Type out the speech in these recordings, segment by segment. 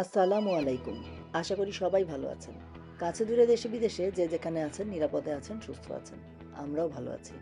আসসালামু আলাইকুম। আশা করি সবাই ভালো আছেন। কাছে দূরে দেশে বিদেশে যে যেখানে আছেন, নিরাপদে আছেন, সুস্থ আছেন, আমরাও ভালো আছি।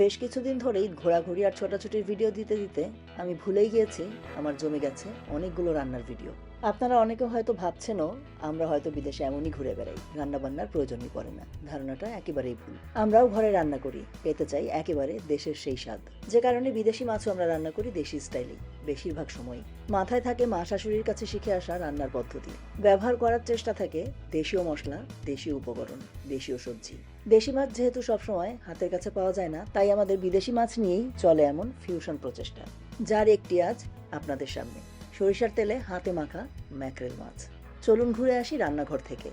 বেশ কিছুদিন ধরেই ঘোরাঘুরি আর ছোটাছুটির ভিডিও দিতে দিতে আমি ভুলেই গিয়েছি, আমার জমে গেছে অনেকগুলো রান্নার ভিডিও। আপনারা অনেকে হয়তো ভাবছেনও, আমরা হয়তো বিদেশে এমনই ঘুরে বেড়াই। রান্না বান্নার প্রয়োজনই পড়ে না। ধারণাটা একেবারেই ভুল। আমরাও ঘরে রান্না করি। পেতে চাই একেবারে দেশের সেই স্বাদ। যে কারণে বিদেশি মাছও আমরা রান্না করি দেশি স্টাইলে। বেশিরভাগ সময় মাথায় থাকে মা শাশুড়ির কাছে শিখে আসা রান্নার পদ্ধতি। ব্যবহার করার চেষ্টা থাকে দেশীয় মশলা, দেশীয় উপকরণ, দেশীয় সবজি। দেশি মাছ যেহেতু সবসময় হাতের কাছে পাওয়া যায় না, তাই আমাদের বিদেশি মাছ নিয়েই চলে এমন ফিউশন প্রচেষ্টা। যার একটি আজ আপনাদের সামনে। সরিষার তেলে হাতে মাখা ম্যাকরেল মাছ। চলুন ঘুরে আসি রান্নাঘর থেকে।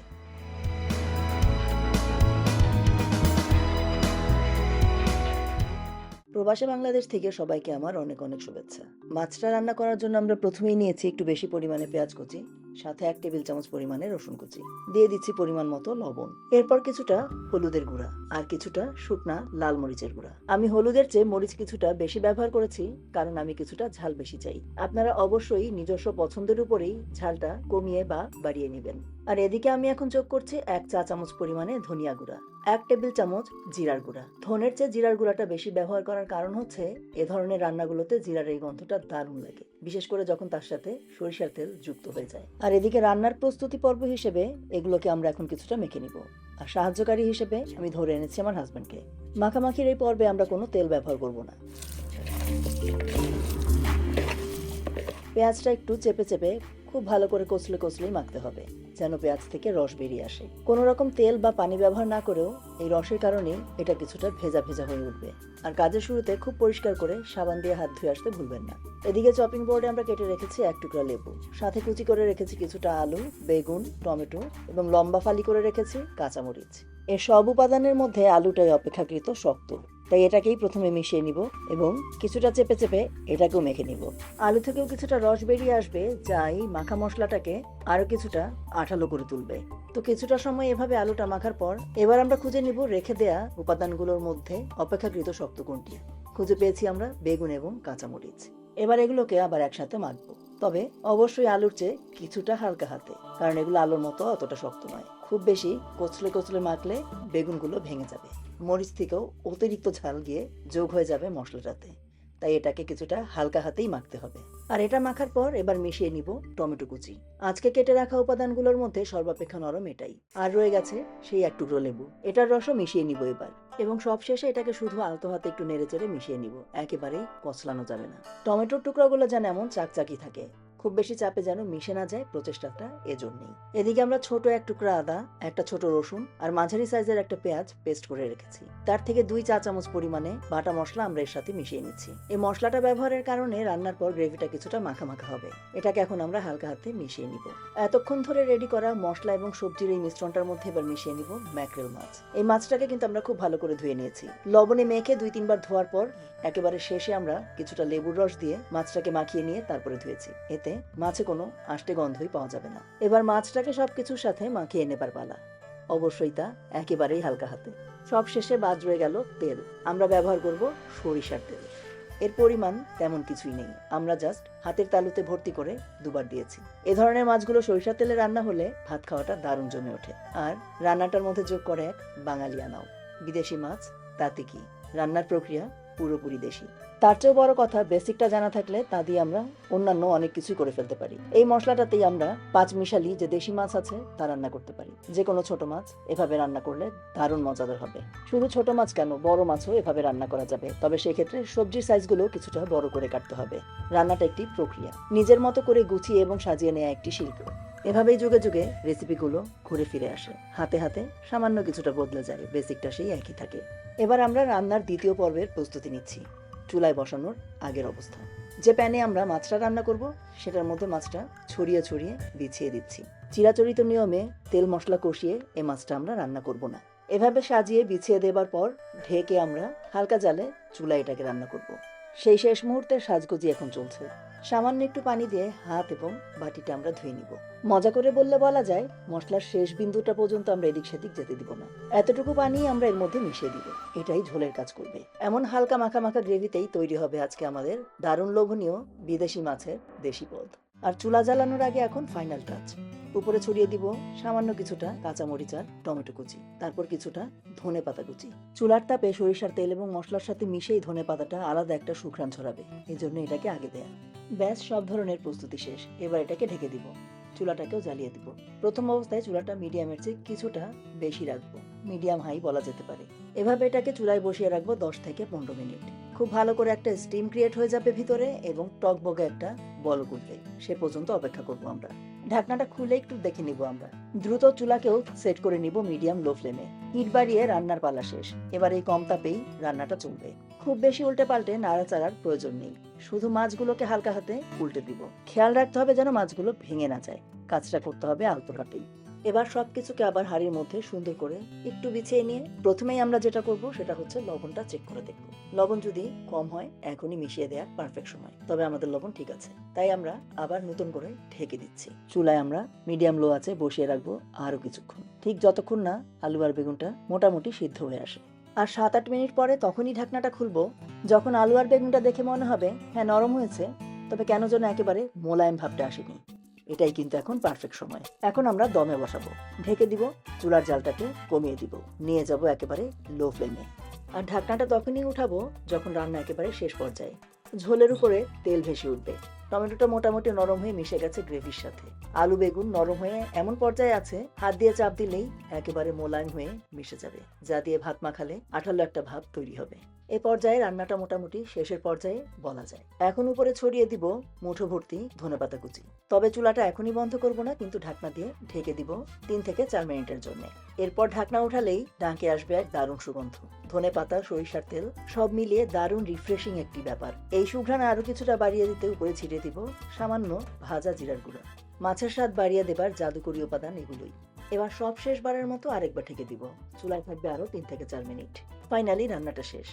প্রবাসী বাংলাদেশ থেকে সবাইকে আমার অনেক অনেক শুভেচ্ছা। মাছটা রান্না করার জন্য আমরা প্রথমেই নিয়েছি একটু বেশি পরিমাণে পেঁয়াজ কুচি। সাথে এক টেবিল চামচ পরিমাণে রসুন কুচি। দিয়ে দিচ্ছি পরিমাণ মতো লবণ। এরপর কিছুটা হলুদের গুঁড়া আর কিছুটা শুকনা লাল মরিচের গুঁড়া। আমি হলুদের চেয়ে মরিচ কিছুটা বেশি ব্যবহার করেছি, কারণ আমি কিছুটা ঝাল বেশি চাই। আপনারা অবশ্যই নিজস্ব পছন্দের উপরেই ঝালটা কমিয়ে বা বাড়িয়ে নেবেন। আর এদিকে আমি এখন যোগ করছি এক চা চামচ পরিমাণে ধনিয়া গুঁড়া, এক টেবিল চামচ জিরার গুঁড়া। ধনের চেয়ে জিরার গুঁড়াটা বেশি ব্যবহার করার কারণ হচ্ছে এ ধরনের রান্নাগুলোতে জিরার এই গন্ধটা দারুণ লাগে, বিশেষ করে যখন তার সাথে সরিষার তেল যুক্ত হয়ে যায়। আর এদিকে রান্নার প্রস্তুতি পর্ব হিসেবে এগুলোকে আমরা এখন কিছুটা মেখে নিব। আর সাহায্যকারী হিসেবে আমি ধরে এনেছি আমার হাজব্যান্ডকে। মাখামাখির এই পর্বে আমরা কোনো তেল ব্যবহার করব না। পেঁয়াজটা একটু চেপে চেপে খুব ভালো করে কচলে কচলেই মাখতে হবে, যেন পেঁয়াজ থেকে রস বেরিয়ে আসে। কোনো রকম তেল বা পানি ব্যবহার না করেও এই রসের কারণেই এটা কিছুটা ভেজা ভেজা হয়ে উঠবে। আর কাজের শুরুতে খুব পরিষ্কার করে সাবান দিয়ে হাত ধুয়ে আসতে ভুলবেন না। এদিকে চপিং বোর্ডে আমরা কেটে রেখেছি এক টুকরা লেবু। সাথে কুচি করে রেখেছি কিছুটা আলু, বেগুন, টমেটো এবং লম্বা ফালি করে রেখেছি কাঁচামরিচ। এর সব উপাদানের মধ্যে আলুটাই অপেক্ষাকৃত শক্ত। তাই এটাকেই প্রথমে মিশিয়ে নিব এবং কিছুটা চেপে চেপে এটাকেও মেখে নিব। আলু থেকেও কিছুটা রস বেরিয়ে আসবে, যা এই মাখা মশলাটাকে আরও কিছুটা আঠালো করে তুলবে। তো কিছুটা সময় এভাবে আলুটা মাখার পর এবার আমরা খুঁজে নিব রেখে দেয়া উপাদানগুলোর মধ্যে অপেক্ষাকৃত শক্ত কোনটি। খুঁজে পেয়েছি আমরা বেগুন এবং কাঁচামরিচ। এবার এগুলোকে আবার একসাথে মাখবো। তবে অবশ্যই আলুর চেয়ে কিছুটা হালকা হাতে, কারণ এগুলো আলুর মতো অতটা শক্ত নয়। খুব বেশি কচলে কচলে মাখলে বেগুনগুলো ভেঙে যাবে। মরিচ থেকেও অতিরিক্ত ঝাল গিয়ে যোগ হয়ে যাবে মশলাটাতে। তাই এটাকে কিছুটা হালকা হাতেই মাখতে হবে। আর এটা মাখার পর এবার মিশিয়ে নিব টমেটো কুচি। আজকে কেটে রাখা উপাদানগুলোর মধ্যে সর্বাপেক্ষা নরম এটাই। আর রয়ে গেছে সেই এক টুকরো লেবু। এটার রসও মিশিয়ে নিব এবার। এবং সবশেষে এটাকে শুধু আলতো হাতে একটু নেড়ে চেড়ে মিশিয়ে নিব। একেবারেই কচলানো যাবে না। টমেটোর টুকরোগুলো যেন এমন চাকচাকি থাকে। খুব বেশি চাপে যেন মিশে না যায় প্রচেষ্টাটা এজন্যই। এদিকে আমরা ছোট এক টুকরা আদা, একটা ছোট রসুন আর মাঝারি সাইজের একটা পেঁয়াজ পেস্ট করে রেখেছি। তার থেকে দুই চা চামচ পরিমাণে বাটা মশলা আমরা এর সাথে মিশিয়ে নিচ্ছি। এই মশলাটা ব্যবহারের কারণে রান্নার পর গ্রেভিটা কিছুটা মাখা মাখা হবে। এটাকে এখন আমরা হালকা হাতে মিশিয়ে নিব। এতক্ষণ ধরে রেডি করা মশলা এবং সবজির এই মিশ্রণটার মধ্যে এবার মিশিয়ে নিব ম্যাকরেল মাছ। এই মাছটাকে কিন্তু আমরা খুব ভালো করে ধুয়ে নিয়েছি। লবণে মেখে দুই তিনবার ধোয়ার পর একেবারে শেষে আমরা কিছুটা লেবুর রস দিয়ে মাছটাকে মাখিয়ে নিয়ে তারপরে ধুয়েছি। এতে মাছে কোনো আষ্টে গন্ধই পাওয়া যাবে না। এবার মাছটাকে সবকিছুর সাথে মাখিয়ে নেবার পালা। অবশ্যই তা একেবারেই হালকা হাতে। সব শেষে বাদ রয়ে গেল তেল। আমরা ব্যবহার করব সরিষার তেল। এর পরিমাণ তেমন কিছুই নেই। আমরা জাস্ট হাতের তালুতে ভর্তি করে দুবার দিয়েছি। এ ধরনের মাছগুলো সরিষার তেলে রান্না হলে ভাত খাওয়াটা দারুণ জমে ওঠে। আর রান্নাটার মধ্যে যোগ করে এক বাঙালিয়ানাও বিদেশি মাছ, তাতে কি? রান্নার প্রক্রিয়া পুরোপুরি দেশি। তার চেয়েও বড় কথা বেসিকটা জানা থাকলে তা দিয়ে আমরা অন্যান্য অনেক কিছুই করে ফেলতে পারি। এই মশলাটাতেই আমরা পাঁচ মিশালি যে দেশি মাছ আছে, তা রান্না করতে পারি। যে কোনো ছোট মাছ এভাবে রান্না করলে দারুণ মজাদার হবে। শুধু ছোট মাছ কেন, বড় মাছও এভাবে রান্না করা যাবে। তবে সেই ক্ষেত্রে সবজির সাইজগুলো কিছুটা বড় করে কাটতে হবে। রান্নাটা একটি প্রক্রিয়া। নিজের মতো করে গুছিয়ে এবং সাজিয়ে নেওয়া একটি শিল্প। এভাবেই যুগে যুগে রেসিপিগুলো ঘুরে ফিরে আসে। হাতে হাতে সামান্য কিছুটা বদলে যায় বেসিকটা সেই একই থাকে। এবার আমরা রান্নার দ্বিতীয় পর্বের প্রস্তুতি নিচ্ছি। চুলায় বসানোর আগের অবস্থা। যে প্যানে আমরা মাছটা রান্না করব, সেটার মধ্যে মাছটা ছড়িয়ে ছড়িয়ে বিছিয়ে দিচ্ছি। চিরাচরিত নিয়মে তেল মশলা কষিয়ে এ মাছটা আমরা রান্না করব না। এভাবে সাজিয়ে বিছিয়ে দেবার পর ঢেকে আমরা হালকা জালে চুলায় এটাকে রান্না করব। সেই শেষ মুহূর্তে সাজগোজি এখন চলছে। সামান্য একটু পানি দিয়ে হাত এবং বাটিটা আমরা ধুয়ে নিব। মজা করে বললে বলা যায়, মশলার শেষ বিন্দুটা পর্যন্ত আমরা এদিক সেদিক যেতে দিব না। এতটুকু পানি আমরা এর মধ্যে মিশিয়ে দিব। এটাই ঝোলের কাজ করবে। এমন হালকা মাখা মাখা গ্রেভিতেই তৈরি হবে আজকে আমাদের দারুণ লোভনীয় বিদেশি মাছের দেশি পদ। আর চুলা জ্বালানোর আগে এখন ফাইনাল টাচ উপরে ছড়িয়ে দিব সামান্য কিছুটা কাঁচা মরিচ আর টমেটো কুচি, তারপর কিছুটা ধনে পাতা কুচি। চুলার তাপে সরিষার তেল এবং মশলার সাথে মিশেই ধনে পাতাটা আলাদা একটা সুঘ্রাণ ছড়াবে। এই জন্য এটাকে আগে দেয়া। ব্যাস, সব ধরনের প্রস্তুতি শেষ। এবার এটাকে ঢেকে দিব। চুলাটাকেও জ্বালিয়ে দিব। প্রথম অবস্থায় চুলাটা মিডিয়ামের চেয়ে কিছুটা বেশি রাখব। মিডিয়াম হাই বলা যেতে পারে। এভাবে এটাকে চুলায় বসিয়ে রাখব দশ থেকে পনেরো মিনিট। খুব ভালো করে একটা স্টিম ক্রিয়েট হয়ে যাবে ভিতরে এবং টকবগে একটা বল উঠবে সে পর্যন্ত অপেক্ষা করব আমরা। ঢাকনাটা খুলে একটু দেখে নিব আমরা। দ্রুত চুলাকেও সেট করে নিব মিডিয়াম লো ফ্লেমে হিট বাড়িয়ে রান্নার পালা শেষ। এবার এই কম তাপেই রান্নাটা চলবে। খুব বেশি উল্টে পাল্টে নাড়াচাড়ার প্রয়োজন নেই। শুধু মাছগুলোকে হালকা হাতে উল্টে দিব। খেয়াল রাখতে হবে যেন মাছগুলো ভেঙে না যায়। কাজটা করতে হবে আলতো হাতেই এবার সবকিছুকে আবার হাড়ির মধ্যে সুন্দর করে একটু বিছিয়ে নিয়ে প্রথমেই আমরা যেটা করব সেটা হচ্ছে লবণটা চেক করে দেখব। লবণ যদি কম হয়, এখনই মিশিয়ে দেওয়ার পারফেক্ট সময়। তবে আমাদের লবণ ঠিক আছে। তাই আমরা আবার নতুন করে ঢেকে দিচ্ছি। চুলায় আমরা মিডিয়াম লো আছে বসিয়ে রাখব আরও কিছুক্ষণ। ঠিক যতক্ষণ না আলু আর বেগুনটা মোটামুটি সিদ্ধ হয়ে আসে। আর সাত আট মিনিট পরে তখনই ঢাকনাটা খুলবো। যখন আলু আর বেগুনটা দেখে মনে হবে হ্যাঁ নরম হয়েছে, তবে কেন যেন একেবারে মোলায়েম ভাবটা আসেনি। এটাই কিন্তু এখন পারফেক্ট সময়। এখন আমরা দমে বসাবো। ঢেকে দিব, চুলার জালটাকে কমিয়ে দিব। নিয়ে যাব একেবারে লো ফ্লেমে আর ঢাকনাটা তখনই উঠাবো যখন রান্না একেবারে শেষ পর্যায়ে। ঝোলের উপরে তেল ভেসে উঠবে। টমেটোটা মোটামুটি নরম হয়ে মিশে গেছে গ্রেভির সাথে। আলু বেগুন নরম হয়ে এমন পর্যায়ে আছে, হাত দিয়ে চাপ দিলেই একেবারে মোলায়েম হয়ে মিশে যাবে। যা দিয়ে ভাত মাখালে আঠালো একটা ভাব তৈরি হবে। এ পর্যায়ে রান্নাটা মোটামুটি শেষের পর্যায়ে বলা যায়। এখন উপরে ছড়িয়ে দিব মুঠো ভর্তি ধনেপাতা কুচি। তবে চুলাটা এখনই বন্ধ করব না, কিন্তু ঢাকনা দিয়ে ঢেকে দিব তিন থেকে চার মিনিটের জন্য। এরপর ঢাকনা উঠালেই ডাকে আসবে এক দারুণ সুগন্ধ। ধনে পাতা সরিষার তেল, সব মিলিয়ে দারুণ রিফ্রেশিং একটি ব্যাপার। এই সুঘ্রাণ আরও কিছুটা বাড়িয়ে দিতে উপরে ছিটিয়ে দিব সামান্য ভাজা জিরার গুঁড়ো। মাছের স্বাদ বাড়িয়ে দেবার জাদুকরী উপাদান এগুলোই। এবার সব শেষবারের মতো আরেকবার ঢেকে দিব। চুলায় থাকবে আরও তিন থেকে চার মিনিট। ফাইনালি রান্নাটা শেষ।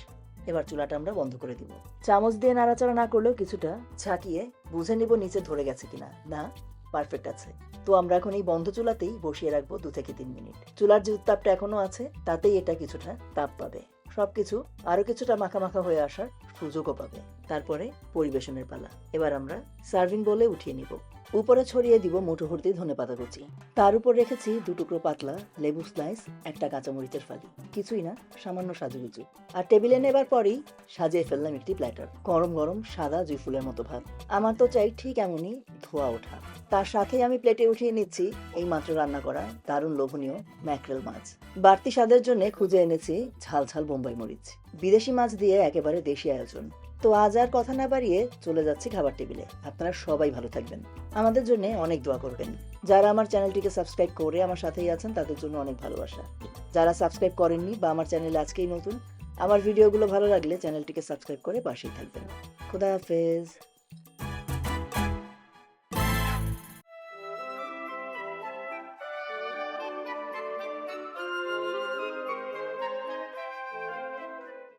এবার চুলাটা আমরা বন্ধ করে দিব। চামচ দিয়ে নাড়াচাড়া না করলেও কিছুটা ঝাঁকিয়ে বুঝে নিব নিচে ধরে গেছে কিনা। না পারফেক্ট আছে। তো আমরা এখন এই বন্ধ চুলাতেই বসিয়ে রাখব দু থেকে তিন মিনিট। চুলার যে উত্তাপটা এখনও আছে, তাতেই এটা কিছুটা তাপ পাবে। সবকিছু আরও কিছুটা মাখা মাখা হয়ে আসার সুযোগও পাবে। তারপরে পরিবেশনের পালা। এবার আমরা সার্ভিং বলে উঠিয়ে নিব। উপরে ছড়িয়ে দিব মুঠো ভর্তি ধনে পাতা কুচি। তার উপর রেখেছি দু টুকরো পাতলা লেবু স্লাইস, একটা কাঁচামরিচের ফালি। কিছুই না, সামান্য সাজুগুজু আর টেবিলে নেবার পরেই সাজিয়ে ফেললাম একটি প্ল্যাটার। গরম গরম সাদা জুই ফুলের মতো ভাত আমার তো চাই ঠিক এমনই ধোয়া ওঠা। তার সাথেই আমি প্লেটে উঠিয়ে নিচ্ছি এই মাত্র রান্না করা দারুণ লোভনীয় ম্যাকরেল মাছ। বাড়তি স্বাদের জন্য খুঁজে এনেছি ঝাল ঝাল বোম্বাই মরিচ। বিদেশি মাছ দিয়ে একেবারে দেশি আয়োজন। তো আজ আর কথা না বাড়িয়ে চলে যাচ্ছি খাবার টেবিলে। আপনারা সবাই ভালো থাকবেন। আমাদের জন্য অনেক দোয়া করবেন। যারা আমার চ্যানেলটিকে সাবস্ক্রাইব করে আমার সাথেই আছেন, তাদের জন্য অনেক ভালোবাসা। যারা সাবস্ক্রাইব করেননি বা আমার চ্যানেল আজকেই নতুন, আমার ভিডিওগুলো ভালো লাগলে চ্যানেলটিকে সাবস্ক্রাইব করে পাশেই থাকবেন। খুদা হাফেজ।